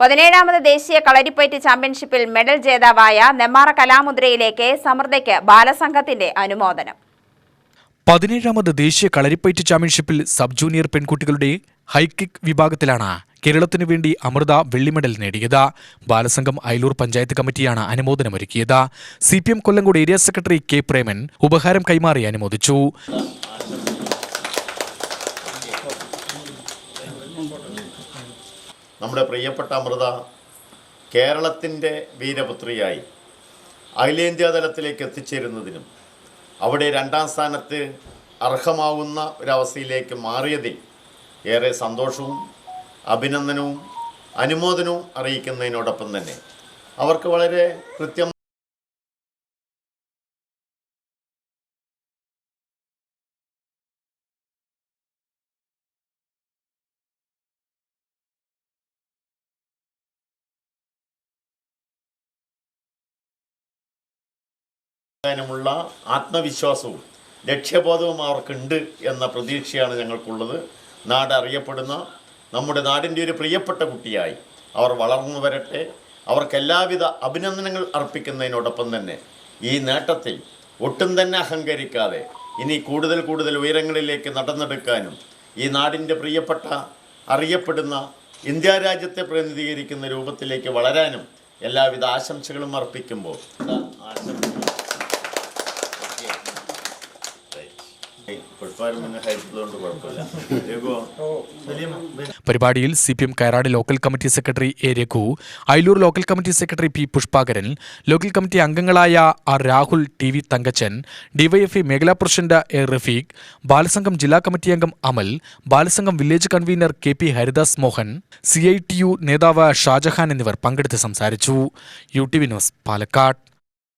പതിനേഴാമത് ദേശീയ കളരിപ്പയറ്റ് ചാമ്പ്യൻഷിപ്പിൽ മെഡൽ ജേതാവായ നെമ്മാറ കലാമുദ്രയിലേക്ക് സമൃദ്ധയ്ക്ക് ബാലസംഘത്തിന്റെ അനുമോദനം. പതിനേഴാമത് ദേശീയ കളരിപ്പയറ്റ് ചാമ്പ്യൻഷിപ്പിൽ സബ് ജൂനിയർ പെൺകുട്ടികളുടെ ഹൈക്കിക് വിഭാഗത്തിലാണ് കേരളത്തിനു വേണ്ടി അമൃത വെള്ളി മെഡൽ നേടിയത്. ബാലസംഘം അയലൂർ പഞ്ചായത്ത് കമ്മിറ്റിയാണ് അനുമോദനമൊരുക്കിയത്. C P M Kollengode area secretary K Preman ഉപഹാരം കൈമാറി അനുമോദിച്ചു. നമ്മുടെ പ്രിയപ്പെട്ട അമൃത കേരളത്തിന്റെ വീരപുത്രിയായി. അഖിലേന്ത്യാ തലത്തിലേക്ക് എത്തിച്ചേരുന്നതിനും അവിടെ രണ്ടാം സ്ഥാനത്ത് അർഹമാവുന്ന ഒരവസ്ഥയിലേക്ക് മാറിയതിൽ ഏറെ സന്തോഷവും അഭിനന്ദനവും അനുമോദനവും അറിയിക്കുന്നതിനോടൊപ്പം തന്നെ അവർക്ക് വളരെ കൃത്യം ാനുമുള്ള ആത്മവിശ്വാസവും ലക്ഷ്യബോധവും അവർക്കുണ്ട് എന്ന പ്രതീക്ഷയാണ് ഞങ്ങൾക്കുള്ളത്. നാട് അറിയപ്പെടുന്ന നമ്മുടെ നാടിന്റെ ഒരു പ്രിയപ്പെട്ട കുട്ടിയായി അവർ വളർന്നു വരട്ടെ. അവർക്ക് എല്ലാവിധ അഭിനന്ദനങ്ങൾ അർപ്പിക്കുന്നതിനോടൊപ്പം തന്നെ ഈ നേട്ടത്തിൽ ഒട്ടും തന്നെ അഹങ്കരിക്കാതെ ഇനി കൂടുതൽ കൂടുതൽ ഉയരങ്ങളിലേക്ക് നടന്നെടുക്കാനും ഈ നാടിന്റെ പ്രിയപ്പെട്ട അറിയപ്പെടുന്ന ഇന്ത്യ രാജ്യത്തെ പ്രതിനിധീകരിക്കുന്ന രൂപത്തിലേക്ക് വളരാനും എല്ലാവിധ ആശംസകളും അർപ്പിക്കുമ്പോൾ ആശംസ പരിപാടിയിൽ C P M Karayad local committee secretary A Raghu Ayalur local committee secretary P Pushpakaran local committee അംഗങ്ങളായ R Rahul T V Thankachan DYFI മേഖലാ പ്രസിഡന്റ് എ റഫീഖ് ബാലസംഘം ജില്ലാ കമ്മിറ്റി അംഗം Amal Balasangham village convener K P Haridas Mohan C I T U നേതാവ് ഷാജഹാൻ എന്നിവർ പങ്കെടുത്ത് സംസാരിച്ചു. U T V news Palakkad.